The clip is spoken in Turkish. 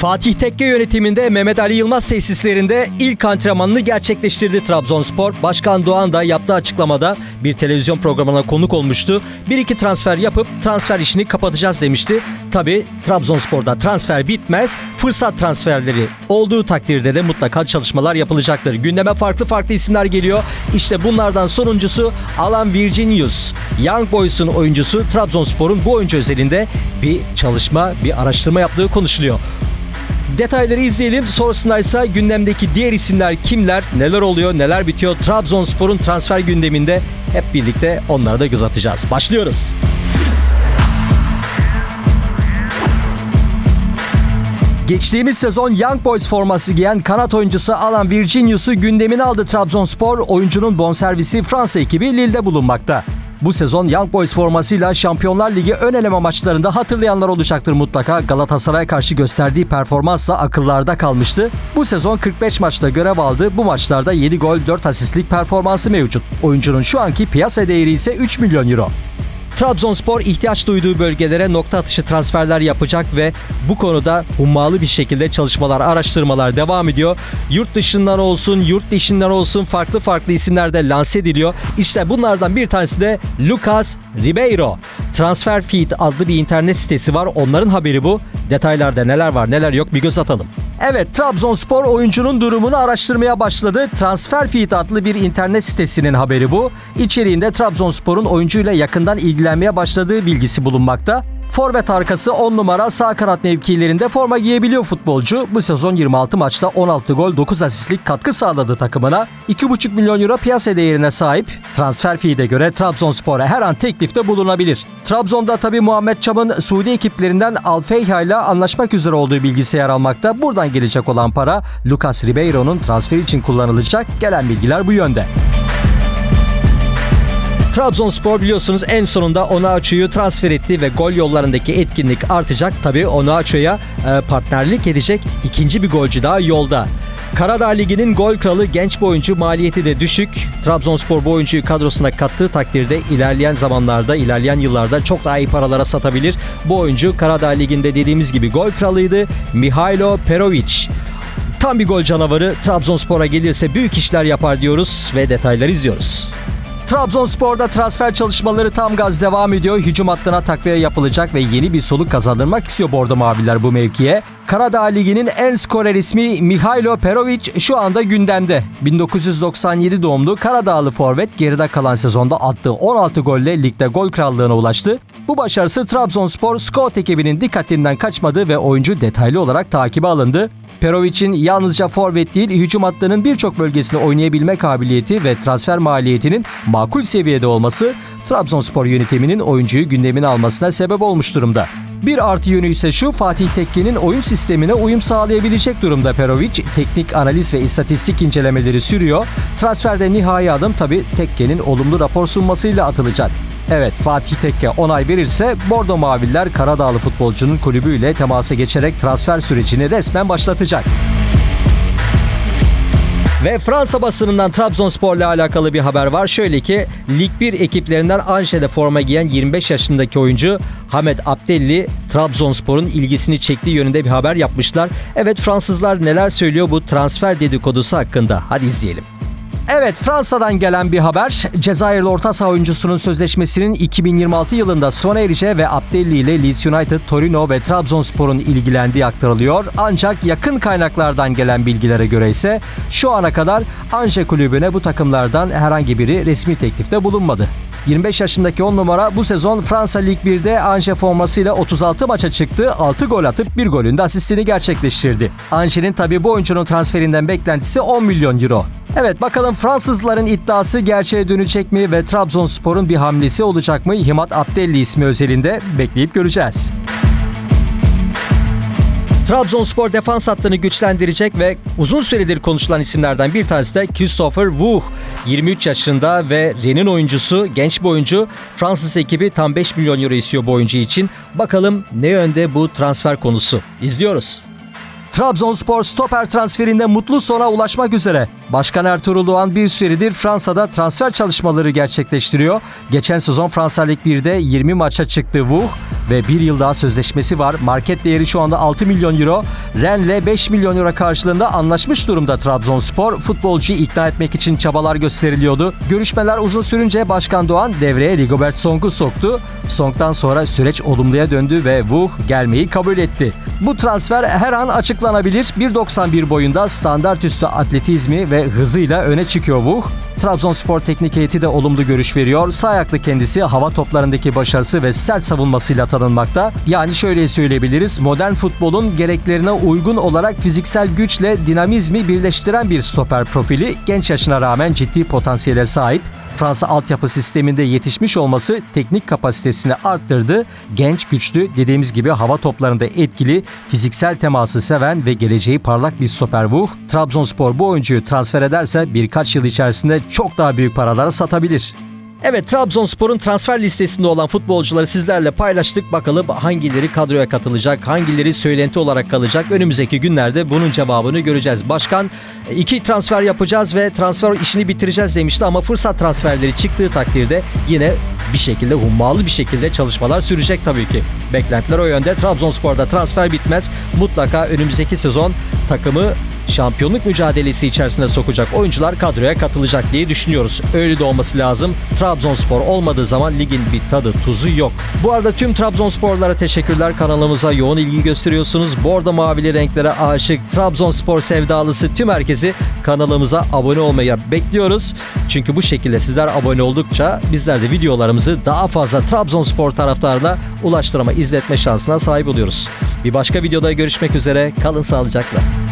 Fatih Tekke yönetiminde Mehmet Ali Yılmaz tesislerinde ilk antrenmanını gerçekleştirdi Trabzonspor. Başkan Doğan da yaptığı açıklamada bir televizyon programına konuk olmuştu. Bir iki transfer yapıp transfer işini kapatacağız demişti. Tabi Trabzonspor'da transfer bitmez. Fırsat transferleri olduğu takdirde de mutlaka çalışmalar yapılacaktır. Gündeme farklı farklı isimler geliyor. İşte bunlardan sonuncusu Alan Virginius. Young Boys'un oyuncusu Trabzonspor'un bu oyuncu özelinde bir çalışma, bir araştırma yaptığı konuşuluyor. Detayları izleyelim. Sonrasında ise gündemdeki diğer isimler kimler, neler oluyor, neler bitiyor Trabzonspor'un transfer gündeminde hep birlikte onlara da göz atacağız. Başlıyoruz. Geçtiğimiz sezon Young Boys forması giyen kanat oyuncusu Alan Virginius'u gündemine aldı Trabzonspor. Oyuncunun bonservisi Fransa ekibi Lille'de bulunmakta. Bu sezon Young Boys formasıyla Şampiyonlar Ligi ön eleme maçlarında hatırlayanlar olacaktır mutlaka. Galatasaray'a karşı gösterdiği performansla akıllarda kalmıştı. Bu sezon 45 maçta görev aldı. Bu maçlarda 7 gol 4 asistlik performansı mevcut. Oyuncunun şu anki piyasa değeri ise 3 milyon euro. Trabzonspor ihtiyaç duyduğu bölgelere nokta atışı transferler yapacak ve bu konuda hummalı bir şekilde çalışmalar, araştırmalar devam ediyor. Yurt dışından olsun, yurt dışından olsun farklı farklı isimler de lanse ediliyor. İşte bunlardan bir tanesi de Lucas Ribeiro. Transfer Feed adlı bir internet sitesi var. Onların haberi bu. Detaylarda neler var neler yok bir göz atalım. Evet Trabzonspor oyuncunun durumunu araştırmaya başladı. Transfer Feed adlı bir internet sitesinin haberi bu. İçeriğinde Trabzonspor'un oyuncuyla yakından ilgilenmeye başladığı bilgisi bulunmakta. Forvet arkası 10 numara sağ kanat mevkilerinde forma giyebiliyor futbolcu. Bu sezon 26 maçta 16 gol 9 asistlik katkı sağladı takımına. 2,5 milyon euro piyasa değerine sahip. Transfer fee'de göre Trabzonspor'a her an teklifte bulunabilir. Trabzon'da tabi Muhammed Çam'ın Suudi ekiplerinden Al Feyha ile anlaşmak üzere olduğu bilgisi yer almakta. Buradan gelecek olan para Lucas Ribeiro'nun transfer için kullanılacak. Gelen bilgiler bu yönde. Trabzonspor biliyorsunuz en sonunda Onaçu'yu transfer etti ve gol yollarındaki etkinlik artacak. Tabii Onaçu'ya e, partnerlik edecek ikinci bir golcü daha yolda. Karadağ Ligi'nin gol kralı genç bir oyuncu maliyeti de düşük. Trabzonspor bu oyuncuyu kadrosuna kattığı takdirde ilerleyen zamanlarda, ilerleyen yıllarda çok daha iyi paralara satabilir. Bu oyuncu Karadağ Ligi'nde dediğimiz gibi gol kralıydı. Mihailo Perovic. Tam bir gol canavarı Trabzonspor'a gelirse büyük işler yapar diyoruz ve detayları izliyoruz. Trabzonspor'da transfer çalışmaları tam gaz devam ediyor. Hücum hattına takviye yapılacak ve yeni bir soluk kazandırmak istiyor Bordo Maviler bu mevkiye. Karadağ Ligi'nin en skorer ismi Mihailo Perovic şu anda gündemde. 1997 doğumlu Karadağlı forvet geride kalan sezonda attığı 16 golle ligde gol krallığına ulaştı. Bu başarısı Trabzonspor scout ekibinin dikkatinden kaçmadı ve oyuncu detaylı olarak takibe alındı. Perovic'in yalnızca forvet değil hücum hattının birçok bölgesinde oynayabilme kabiliyeti ve transfer maliyetinin makul seviyede olması Trabzonspor yönetiminin oyuncuyu gündemine almasına sebep olmuş durumda. Bir artı yönü ise şu Fatih Tekke'nin oyun sistemine uyum sağlayabilecek durumda Perovic. Teknik analiz ve istatistik incelemeleri sürüyor. Transferde nihai adım tabi Tekke'nin olumlu rapor sunmasıyla atılacak. Evet Fatih Tekke onay verirse Bordo Maviller Karadağlı futbolcunun kulübüyle temasa geçerek transfer sürecini resmen başlatacak. Ve Fransa basınından Trabzonspor'la alakalı bir haber var. Şöyle ki Lig 1 ekiplerinden Ange'de forma giyen 25 yaşındaki oyuncu Hamed Abdelli Trabzonspor'un ilgisini çektiği yönünde bir haber yapmışlar. Evet Fransızlar neler söylüyor bu transfer dedikodusu hakkında? Hadi izleyelim. Evet Fransa'dan gelen bir haber. Cezayirli orta saha oyuncusunun sözleşmesinin 2026 yılında sona ereceği ve Abdelli ile Leeds United, Torino ve Trabzonspor'un ilgilendiği aktarılıyor. Ancak yakın kaynaklardan gelen bilgilere göre ise şu ana kadar Anje kulübüne bu takımlardan herhangi biri resmi teklifte bulunmadı. 25 yaşındaki 10 numara bu sezon Fransa Lig 1'de Angers formasıyla 36 maça çıktı, 6 gol atıp bir golün de asistini gerçekleştirdi. Angers'in tabi bu oyuncunun transferinden beklentisi 10 milyon euro. Evet bakalım Fransızların iddiası gerçeğe dönecek mi ve Trabzonspor'un bir hamlesi olacak mı? Himat Abdelli ismi özelinde bekleyip göreceğiz. Trabzonspor defans hattını güçlendirecek ve uzun süredir konuşulan isimlerden bir tanesi de Christopher Wuh. 23 yaşında ve Rennes'in oyuncusu, genç bir oyuncu. Fransız ekibi tam 5 milyon euro istiyor bu oyuncu için. Bakalım ne yönde bu transfer konusu. İzliyoruz. Trabzonspor stoper transferinde mutlu sona ulaşmak üzere. Başkan Ertuğrul Doğan bir süredir Fransa'da transfer çalışmaları gerçekleştiriyor. Geçen sezon Fransa Lig 1'de 20 maça çıktı Wuh ve bir yıl daha sözleşmesi var. Market değeri şu anda 6 milyon euro. Rennes'le 5 milyon euro karşılığında anlaşmış durumda Trabzonspor. Futbolcuyu ikna etmek için çabalar gösteriliyordu. Görüşmeler uzun sürünce Başkan Doğan devreye Rigobert Song'u soktu. Song'dan sonra süreç olumluya döndü ve Wuh gelmeyi kabul etti. Bu transfer her an açıklanabilir. 1.91 boyunda standart üstü atletizmi ve hızıyla öne çıkıyor Wuh. Trabzonspor teknik heyeti de olumlu görüş veriyor. Sağ ayaklı kendisi hava toplarındaki başarısı ve sert savunmasıyla tanınmakta. Yani şöyle söyleyebiliriz. Modern futbolun gereklerine uygun olarak fiziksel güçle dinamizmi birleştiren bir stoper profili. Genç yaşına rağmen ciddi potansiyele sahip. Fransa altyapı sisteminde yetişmiş olması teknik kapasitesini arttırdı. Genç, güçlü, dediğimiz gibi hava toplarında etkili, fiziksel teması seven ve geleceği parlak bir stoper Wuh. Trabzonspor bu oyuncuyu transfer ederse birkaç yıl içerisinde çok daha büyük paralara satabilir. Evet Trabzonspor'un transfer listesinde olan futbolcuları sizlerle paylaştık. Bakalım hangileri kadroya katılacak, hangileri söylenti olarak kalacak. Önümüzdeki günlerde bunun cevabını göreceğiz. Başkan iki transfer yapacağız ve transfer işini bitireceğiz demişti ama fırsat transferleri çıktığı takdirde yine bir şekilde hummalı bir şekilde çalışmalar sürecek tabii ki. Beklentiler o yönde. Trabzonspor'da transfer bitmez. Mutlaka önümüzdeki sezon takımı şampiyonluk mücadelesi içerisine sokacak oyuncular kadroya katılacak diye düşünüyoruz. Öyle de olması lazım. Trabzonspor olmadığı zaman ligin bir tadı tuzu yok. Bu arada tüm Trabzonsporlara teşekkürler. Kanalımıza yoğun ilgi gösteriyorsunuz. Bordo mavili renklere aşık Trabzonspor sevdalısı tüm herkesi kanalımıza abone olmaya bekliyoruz. Çünkü bu şekilde sizler abone oldukça bizler de videolarımızı daha fazla Trabzonspor taraftarına ulaştırma, izletme şansına sahip oluyoruz. Bir başka videoda görüşmek üzere. Kalın sağlıcakla.